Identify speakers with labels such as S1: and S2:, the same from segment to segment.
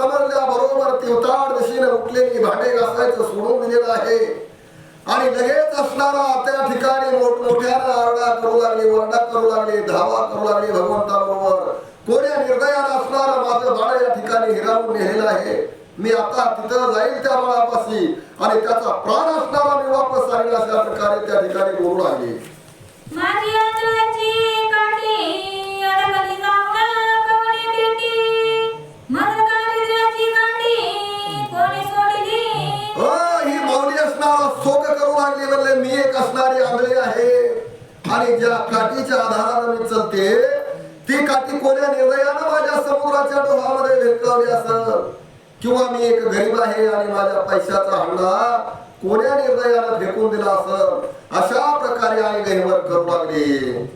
S1: समजल्या बरोबर तिवताड दिशेने उठलेली भांडे घासायचं सोडून दिलेलं आहे. आणि लगेच असणारा त्या ठिकाणी मोठमोठ्यानं आरडा करू लागली वरडा करू लागली धावा करू लागली भगवंताबरोबर. कोण्या निर्दयाला असणारा माझं बाळ या ठिकाणी हिरावून नेलेलं आहे? मी आता तिथं जाईल त्या बाळापाशी आणि त्याचा प्राण असणारा मी वापस आणील अशा प्रकारे त्या ठिकाणी बोलू लागले.
S2: माझी काठी अडकली जाऊन कवने भेटी
S1: असणारा शोक करू लागले म्हणले मी एक असणारी आंधळी आहे आणि ज्या काठीच्या आधाराने मी चलते ती काठी कोण्या निर्दयानं माझ्या समुद्राच्या डोहामध्ये भेटकावली असं किंवा मी एक गरीब आहे आणि माझ्या पैशाचा हल्ला कोण्या निर्दयानं फेकून दिला असं अशा प्रकारे आई गहिवर करू लागली.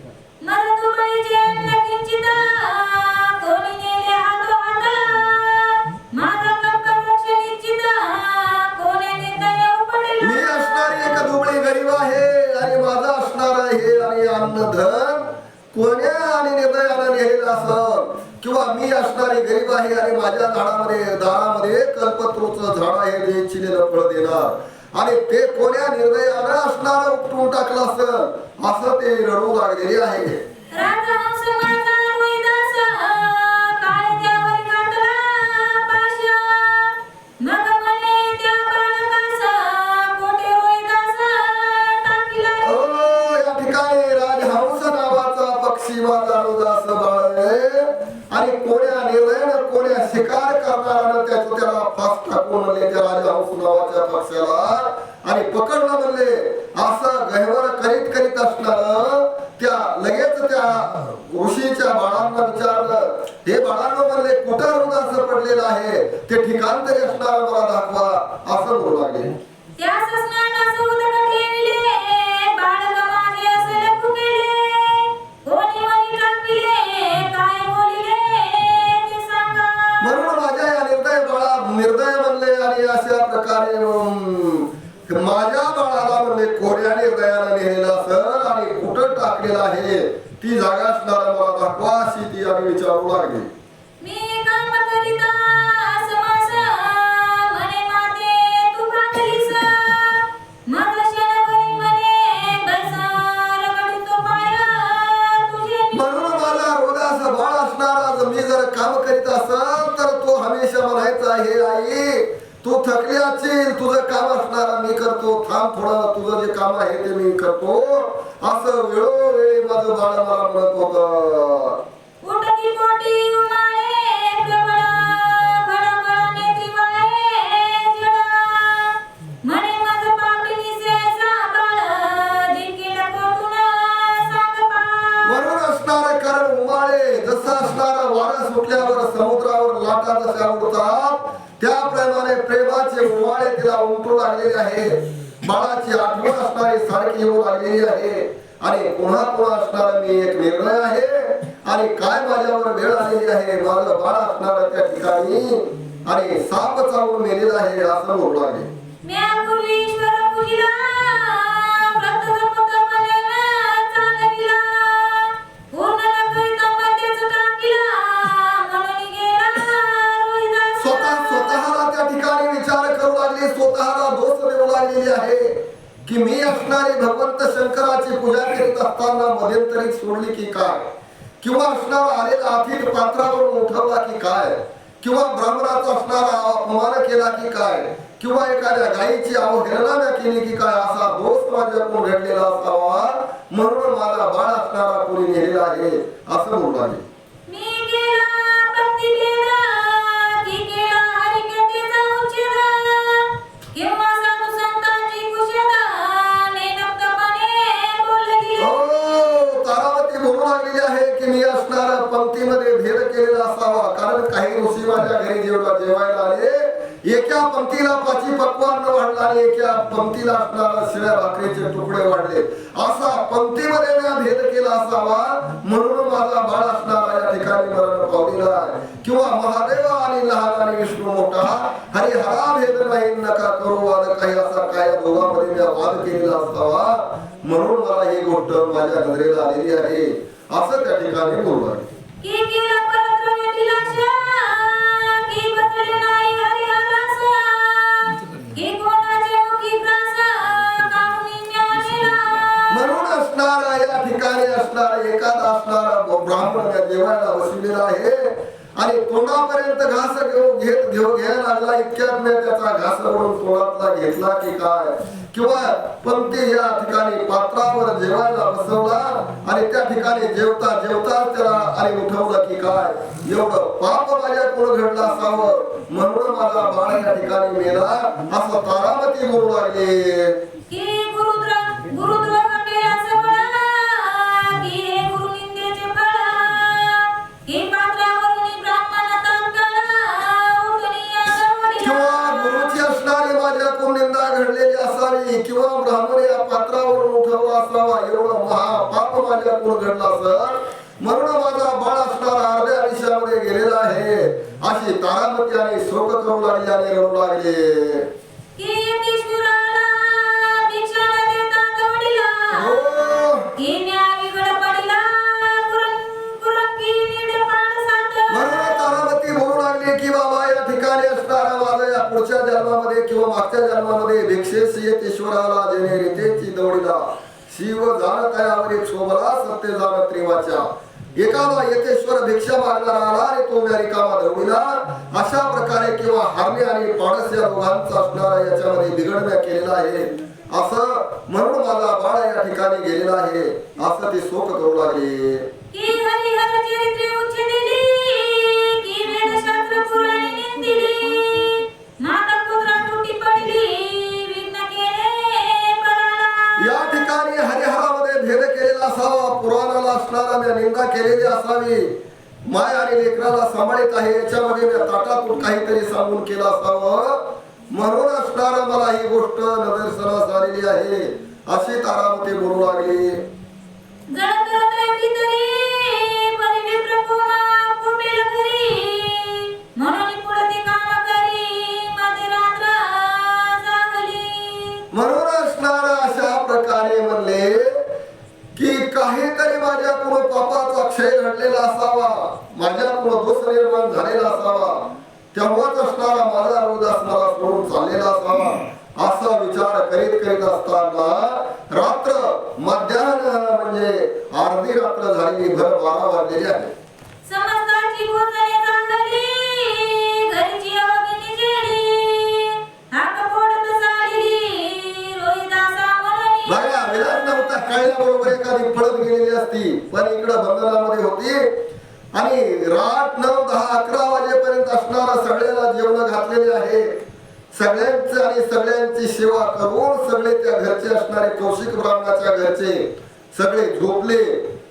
S1: आणि निर्णयाला लिहिलेलं असं किंवा मी असणारी गरीब आहे आणि माझ्या झाडामध्ये दारामध्ये कल्पत्रूचं झाड आहे चिलेलं फळ देणार. आणि ते कोण्या निर्णयानं असणार उपटून टाकलं असं असं ते रडू लागलेले आहे.
S2: राजहंस
S1: पक्षाला. आणि पकडला म्हणले असा गहवर करीत करीत ती जागा असणारा मला दाखवा अशी ती आम्ही विचारू लागली
S2: काम करीत
S1: असाल तर तो हमेशा म्हणायचा हे आई तू थकली असशील तुझं काम असणारा मी करतो. थांब थोडं तुझं जे काम आहे ते मी करतो. असं वेळोवेळी माझं बाळ मला म्हणत होत. प्रेमाचे उमाळे तिला उमटू लागलेले आहे. बाळाची आठवण असणारी सारखी येऊ लागलेली आहे. आणि पुन्हा पुन्हा असणारा मी एक निर्णय आहे. आणि काय माझ्यावर वेळ आलेली आहे? माझं बाळ असणार त्या ठिकाणी. आणि साप चावून मेलेला आहे असं म्हणू लागले. की मी असणारे भगवंत शंकराची पूजा करीत असताना मध्यंतरी सोडली की काय? किंवा असणारा आलेला अतिथ पात्रावरून उठवला की काय? किंवा ब्राह्मणाचा असणारा अपमान केला की काय? किंवा एखाद्या गायीची अवहेलना केली की काय? असा दोष माझ्याकडून घडलेला असावा म्हणून माझा बाळ असणारा कोणी नेलेला आहे असं बोलू पंक्तीला पाची पक्वान वाढला एका पंक्तीला असणारा शिळ्या भाकरीचे तुकडे वाढले. असा पंक्तीमध्ये भेद केला असावा म्हणून माझा बाळ असणारा या ठिकाणी मरण पावलेला आहे. किंवा महादेव आणि लहान आणि विष्णू मोठा हरी हरा भेद नाही नका करू वाद काही असा काय दोघांमध्ये मी वाद केलेला असावा म्हणून मला ही गोष्ट माझ्या नजरेला आलेली आहे. असं त्या ठिकाणी बोलू
S2: असणारा एकात असणारा
S1: ब्राह्मण त्या जेवायला बसलेला आहे. आणि तोंडापर्यंत घास घेऊ घेत घेऊ घ्यायला लागला इतक्यात मी त्याचा घास म्हणून तोंडातला घेतला की काय? किंवा पण ते या ठिकाणी पात्रावर जेवायला बसवला आणि त्या ठिकाणी जेवता जेवता त्याला आणि उठवलं की काय? एवढं पाप माझ्या कोण घडलं असावं. म्हणून माझा बाळ या ठिकाणी मेला. असं तारामती बोलू लागले.
S2: गुरुद्र
S1: गुरुद्र घडलेली असावी किंवा ब्राह्मण या पात्रावरून उठवला असावा एवढं महापाप माझ्याकडून घडलं असं. म्हणून माझा बाळ असणारा अर्ध्या आयुष्यामध्ये गेलेला आहे. अशी तारामती आणि शोक करू लागली आणि रडू लागले. शिव जाण तयावरी शोभला सत्य जाण त्रिवाच्या एकाला येतेश्वर भिक्षा मागणारा आला तो रिकामा दौडीला अशा प्रकारे किंवा हार्ने आणि पाडस या दोघांचा असणारा याच्यामध्ये बिघडण्या केलेला आहे. असं म्हणून माझा बाळ या ठिकाणी गेलेला आहे. असं ते शोक करू लागले. निंदा केलेली असावी. माय आणि लेकराला सांभाळीत आहे. याच्यामध्ये मी ताटातून काहीतरी सांगून केलं असावं. म्हणून असणारा मला ही गोष्ट नदर्शनास आलेली आहे. अशी तारामती बोलू लागली.
S2: म्हणून
S1: असणारा अशा प्रकारे म्हणले की काहीतरी माझ्याकडून पापाचा क्षय घडलेला असावा माझ्याकडून दोष निर्माण झालेला असावा तेव्हाच असणारा माझा रोदास मला सोडून चाललेला असावा असा विचार करीत करीत असताना रात्र मध्यान्ह म्हणजे अर्धी रात्र झालेली भर बारा वाजलेली आहे. नव्हता एखादी पळत गेलेली असती पण इकडं बंधनामध्ये होती. आणि रात नऊ दहा अकरा वाजेपर्यंत असणारा सगळ्याला जेवण घातलेले आहे. सगळ्यांचे आणि सगळ्यांची सेवा करून सगळे त्या घरचे असणारे कौशिक ब्राह्मणाच्या घरचे सगळे झोपले.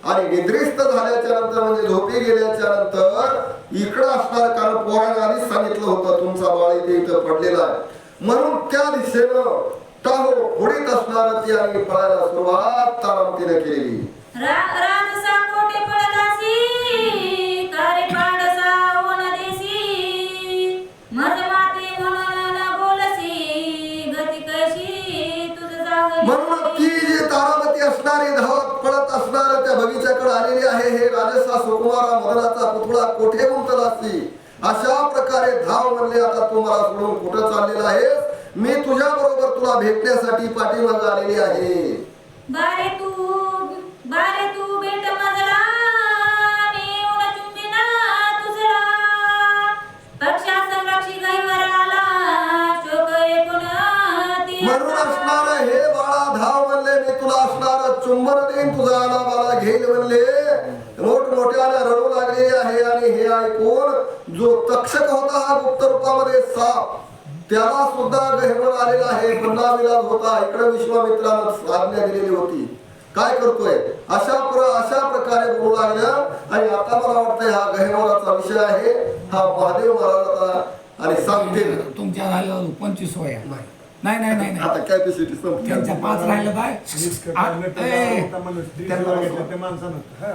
S1: आणि निद्रिस्त झाल्याच्यानंतर म्हणजे झोपी गेल्याच्यानंतर इकडं असणार कारण पोराने आधीच सांगितलं होतं तुमचा बाळ इथे इथं पडलेला आहे. म्हणून त्या दिशेनं टाहो पुढीत असणार ती आणि पळायला सुरुवात तारामतीने केली
S2: रा- राजसा कोठे पडलासी, कारे पाडसा वनदेसी. मजमाते म्हणून न बोलसी, गती कशी तुझ जागली.
S1: म्हणून ती जी तारामती असणारी धावत पळत असणार त्या बगीच्याकडे आलेली आहे हे राजसा सुकुमारा मदनाचा पुतळा कोठे गुंतलासी अशा प्रकारे धाव म्हणले आता तू मला सोडून कुठं चाललेला आहेस मी तुझ्या बरोबर तुला भेटण्यासाठी पाठीमागे आलेली आहे.
S2: बारे तू बारे तू बेट मजला मी उन चुंबिना तुझला पक्षा संरक्षी गैवर आला शोक एकूण ती
S1: म्हणून असणार हे बाळा धाव म्हणले मी तुला असणार चुंबन देईन तुझा आला मला घेईल म्हणले. रडू लागले आहे आणि हे ऐकून जो तक्षक होता हा गुप्त रूपामध्ये साप त्याला सुद्धा गहिवळ आलेला आहे पुन्हा विलास होता. इकडे विश्वामित्रानं आज्ञा दिलेली होती. काय करतोय? अशा प्र अशा प्रकारे बोलू लागलं. आणि आता मला वाटतं हा गहिवळाचा विषय आहे. हा महादेव महाराजाचा आणि सांगतील.
S3: तुमच्या झाल्यावर पंचवीस वया. नाही. नाही नाही नाही
S1: आता कॅपॅसिटी
S3: त्यांच्या पाच राहिलं काय
S4: हा.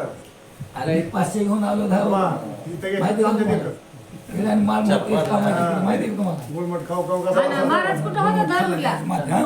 S3: अरे पाचशे घेऊन आलो धाव
S4: इथं गेलं
S3: माहिती आहे का
S4: तर
S3: तुम्हाला?
S4: तिथं.
S3: आणि माल मोकळीच कामाची. माहिती आहे का तुम्हाला
S4: गुळमट खाऊ खाऊ कसा
S5: महाराज कुठं होता दारूला
S3: माझ्या-